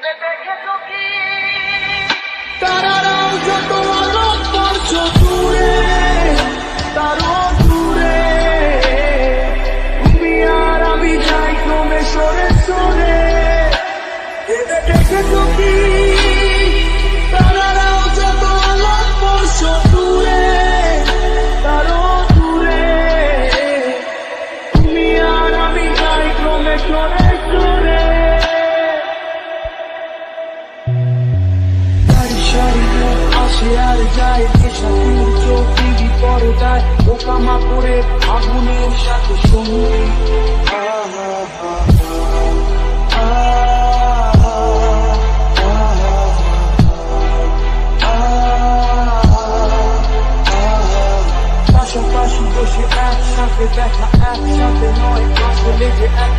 me pegué lo que পোকা মাকড়ের আগুনের সাথে সঙ্গী Fashion, fashion, push it back, shove it back, my ass, shove it, no, it goes to live it